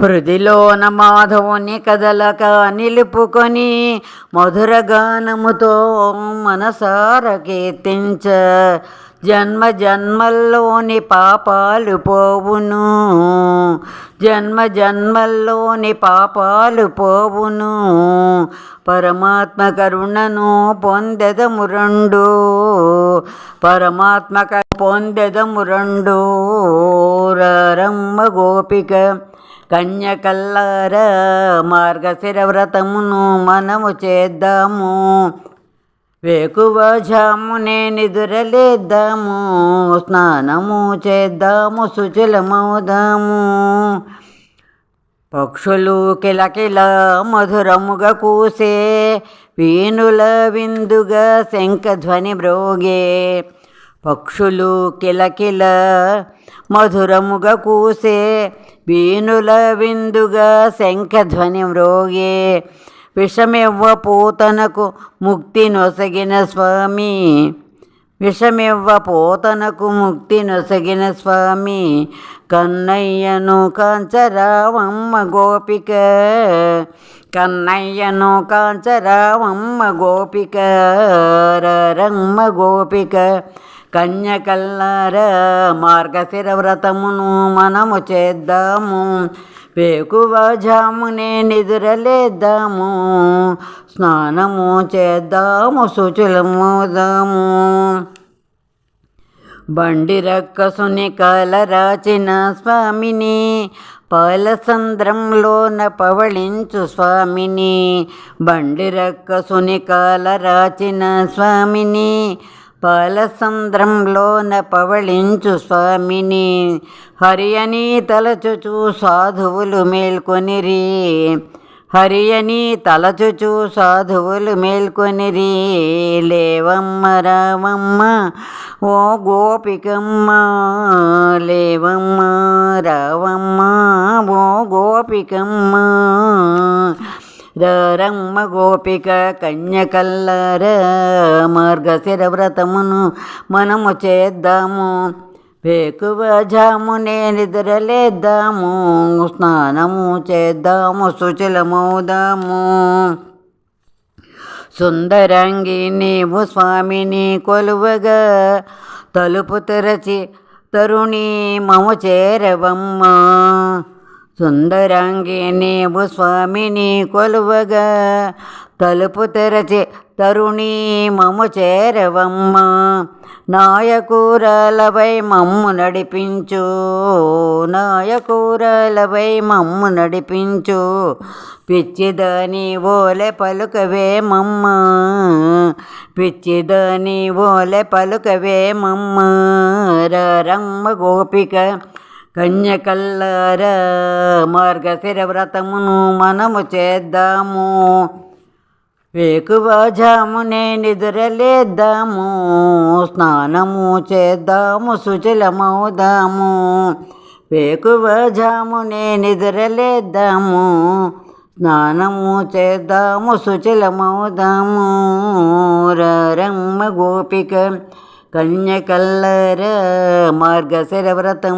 హృదిలోన మాధవుని కదలక నిలుపుకొని మధుర గానముతో మనసార కీర్తించ. జన్మ జన్మల్లోని పాపాలు పోవును. జన్మ జన్మల్లోని పాపాలు పోవును. పరమాత్మ కరుణను పొందెదము రెండు. పరమాత్మ క- పొందెదము రెండు. రమ్మ గోపిక కన్యకల్లార మార్గశిర వ్రతమును మనము చేద్దాము. వేకువ జామునే నిదురలేద్దాము. స్నానము చేద్దాము శుచిలమవుదాము పక్షులు కిలకిల మధురముగా కూసే వీణుల విందుగా శంఖధ్వని మ్రోగే పక్షులు కిలకిల మధురముగా కూసే వీణుల విందుగా శంఖధ్వని మ్రోగే విషమివ్వ పోతనకు ముక్తి నొసగిన స్వామి. విషమివ్వ పోతనకు ముక్తి నొసగిన స్వామి. కన్నయ్యను కాంచరావమ్మ గోపిక. కన్నయ్యను కాంచరావమ్మ గోపిక. రమ్మ గోపిక. కన్యకల్లార మార్గశిర వ్రతమును మనము చేద్దాము. వేకువజామునే నిద్రలేద్దాము. స్నానము చేద్దాము శుచులమోదాము బండి రక్కసుని కాలరాచిన స్వామిని పాలసంద్రంలోన పవళించు స్వామిని. బండి రక్కసుని కాలరాచిన స్వామిని పాలసంద్రంలోన పవళించు స్వామిని హరియని తలచుచు సాధువులు మేల్కొనిరి. రీ అని తలచుచు సాధువులు మేల్కొనిరి. లేవమ్మ రావమ్మ ఓ గోపికమ్మ లేవమ్మ రావమ్మ ఓ గోపికమ్మ. రమ్మ గోపిక కన్యకల్లర మార్గశిర వ్రతమును మనము చేద్దాము. వేకువ జామునే నిద్రలేద్దాము. స్నానము చేద్దాము శుచిలమవుదాము సుందరంగి నీవు స్వామిని కొలువగా తలుపు తెరచి తరుణి మము చేరవమ్మా. సుందరాంగి నీవు స్వామిని కొలువగా తలుపు తెరచి తరుణి మము చేరవమ్మ నాయకూరలపై మమ్ము నడిపించు నాయకూరలపై మమ్ము నడిపించు పిచ్చిదని ఓలె పలుకవే మమ్మ పిచ్చిదని ఓలె పలుకవే మమ్మ రమ్మ గోపిక కన్యకల్లార మార్గశిర వ్రతమును మనము చేద్దాము. వేకువజామునే నిద్రలేద్దాము స్నానము చేద్దాము శుచిలమవుదాము వేకువజామునే నిద్రలేద్దాము స్నానము చేద్దాము శుచిలమవుదాము రమ్మ గోపిక కన్యకల్లర మార్గశిర వ్రతం